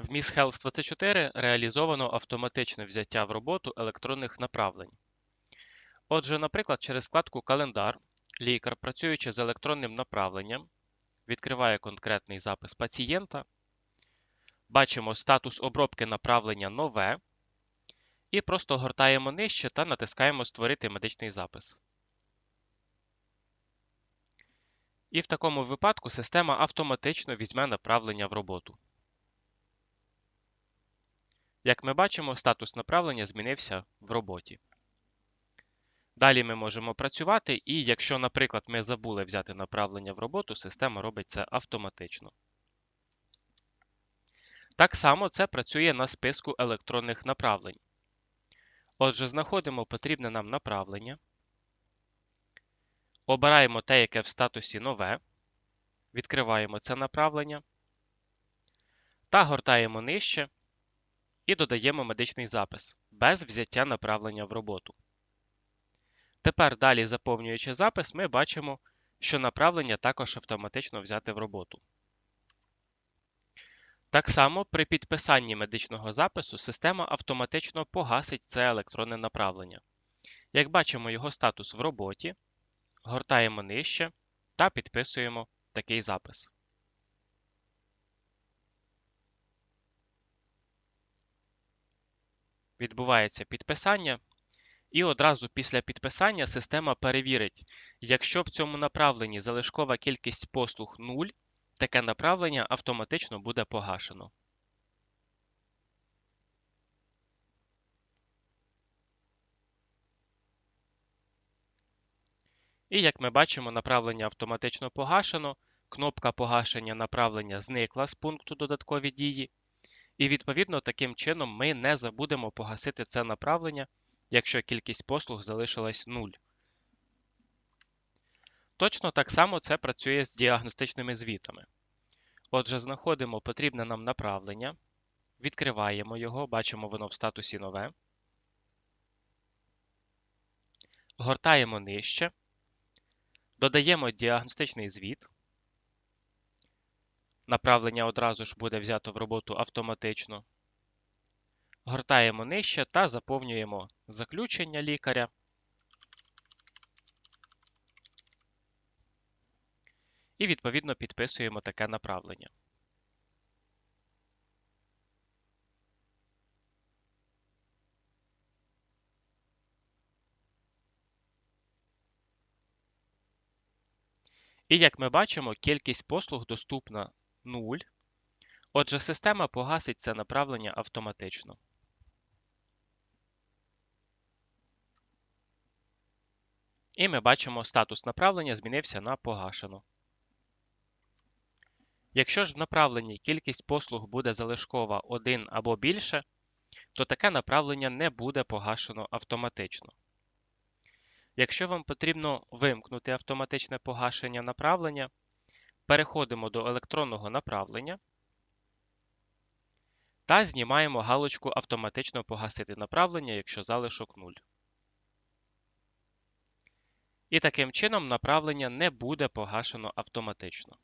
В Miss Health 24 реалізовано автоматичне взяття в роботу електронних направлень. Отже, наприклад, через вкладку Календар лікар, працюючи з електронним направленням, відкриває конкретний запис пацієнта, бачимо статус обробки направлення нове і просто гортаємо нижче та натискаємо Створити медичний запис. І в такому випадку система автоматично візьме направлення в роботу. Як ми бачимо, статус направлення змінився в роботі. Далі ми можемо працювати, і якщо, наприклад, ми забули взяти направлення в роботу, система робить це автоматично. Так само це працює на списку електронних направлень. Отже, знаходимо потрібне нам направлення, обираємо те, яке в статусі нове, відкриваємо це направлення та гортаємо нижче і додаємо медичний запис без взяття направлення в роботу. Тепер далі заповнюючи запис, ми бачимо, що направлення також автоматично взяте в роботу. Так само при підписанні медичного запису система автоматично погасить це електронне направлення. Як бачимо його статус в роботі, гортаємо нижче та підписуємо такий запис. Відбувається підписання, і одразу після підписання система перевірить, якщо в цьому направленні залишкова кількість послуг 0, таке направлення автоматично буде погашено. І як ми бачимо, направлення автоматично погашено, кнопка погашення направлення зникла з пункту додаткові дії, і відповідно таким чином ми не забудемо погасити це направлення, якщо кількість послуг залишилась 0. Точно так само це працює з діагностичними звітами. Отже, знаходимо потрібне нам направлення, відкриваємо його, бачимо воно в статусі нове, гортаємо нижче, додаємо діагностичний звіт. Направлення одразу ж буде взято в роботу автоматично. Гортаємо нижче та заповнюємо заключення лікаря. І відповідно підписуємо таке направлення. І як ми бачимо, кількість послуг доступна 0. Отже, система погасить це направлення автоматично. І ми бачимо, статус направлення змінився на погашено. Якщо ж в направленні кількість послуг буде залишкова 1 або більше, то таке направлення не буде погашено автоматично. Якщо вам потрібно вимкнути автоматичне погашення направлення, переходимо до електронного направлення та знімаємо галочку Автоматично погасити направлення, якщо залишок 0. І таким чином направлення не буде погашено автоматично.